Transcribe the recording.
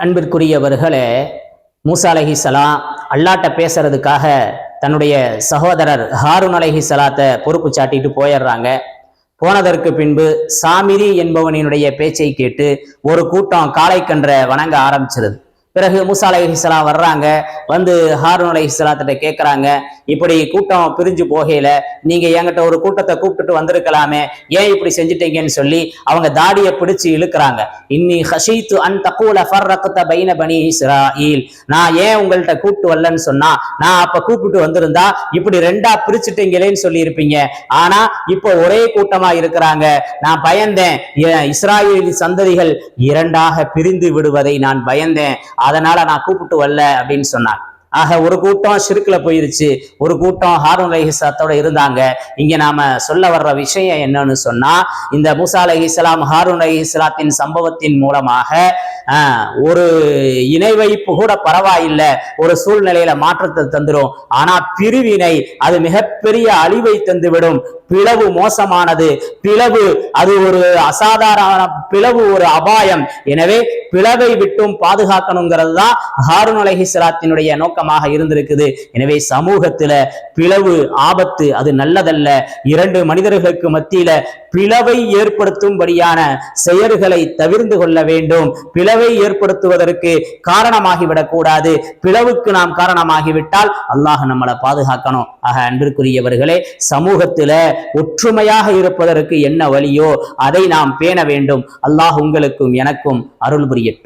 அன்பிற்குரியவர்களே மூசா அலஹி சலாம் அல்லாட்ட பேசுறதுக்காக தன்னுடைய சகோதரர் ஹாரூன் அலஹி சலாத்தை பொறுப்பு சாட்டிட்டு போயிடுறாங்க. போனதற்கு பின்பு சாமிரி என்பவனினுடைய பேச்சை கேட்டு ஒரு கூட்டம் காளை கன்ற வணங்க ஆரம்பிச்சிருது. பிறகு மூசா அலைஹிஸ்ஸலாம் வர்றாங்க. வந்து ஹாரூன் அலஹிஸ்லாத்திட்ட கேட்குறாங்க இப்படி கூட்டம் பிரிஞ்சு போகையில நீங்கள் என்கிட்ட ஒரு கூட்டத்தை கூப்பிட்டுட்டு வந்திருக்கலாமே ஏன் இப்படி செஞ்சிட்டீங்கன்னு சொல்லி அவங்க தாடியை பிடிச்சி இழுக்கிறாங்க. இன்னி ஹஷீத்து அன் தக்கூல ஃபர்ரக்த பைன பனி இஸ்ராயில். நான் ஏன் உங்கள்கிட்ட கூப்பிட்டு வரலன்னு சொன்னா நான் அப்ப கூப்பிட்டு வந்திருந்தா இப்படி ரெண்டா பிரிச்சுட்டீங்களேன்னு சொல்லி இருப்பீங்க ஆனா இப்போ ஒரே கூட்டமா இருக்கிறாங்க. நான் பயந்தேன். இ- இஸ்ராயேலி சந்ததிகள் இரண்டாக பிரிந்து விடுவதை நான் பயந்தேன். அதனால நான் கூப்பிட்டு வரல அப்படின்னு சொன்னாங்க ஆக ஒரு கூட்டம் சிறுக்கில் போயிருச்சு. ஒரு கூட்டம் ஹாரூன் அலைஹிஸ்ஸலாத்தோட இருந்தாங்க. இங்க நாம சொல்ல வர்ற விஷயம் என்னன்னு சொன்னா இந்த மூசா அலைஹிஸ்ஸலாம் ஹாரூன் அலைஹிஸ்ஸலாத்தின் சம்பவத்தின் மூலமாக ஒரு இணை வைப்பு கூட பரவாயில்லை. ஒரு சூழ்நிலையில மாற்றத்தை தந்துடும் ஆனா பிரிவினை அது மிகப்பெரிய அழிவை தந்துவிடும். பிளவு மோசமானது. பிளவு அது ஒரு அசாதாரண பிளவு ஒரு அபாயம். எனவே பிளவை விட்டும் பாதுகாக்கணுங்கிறது தான் ஹாரூன் அலைஹிஸ்ஸலாத்தினுடைய நோக்கமாக இருந்திருக்குது. எனவே சமூகத்துல பிளவு ஆபத்து அது நல்லதல்ல. இரண்டு மனிதர்களுக்கு மத்தியில பிளவை ஏற்படுத்தும்படியான செயல்களை தவிர்ந்து கொள்ள வேண்டும். பிளவு பிளவை ஏற்படுத்துவதற்கு காரணமாகிவிடக் கூடாது. பிளவுக்கு நாம் காரணமாகிவிட்டால் அல்லாஹ் நம்மளை பாதுகாக்கணும். ஆக அன்பிற்குரியவர்களே சமூகத்துல ஒற்றுமையாக இருப்பதற்கு என்ன வழியோ அதை நாம் பேண வேண்டும். அல்லாஹ் உங்களுக்கும் எனக்கும் அருள் புரியட்டும்.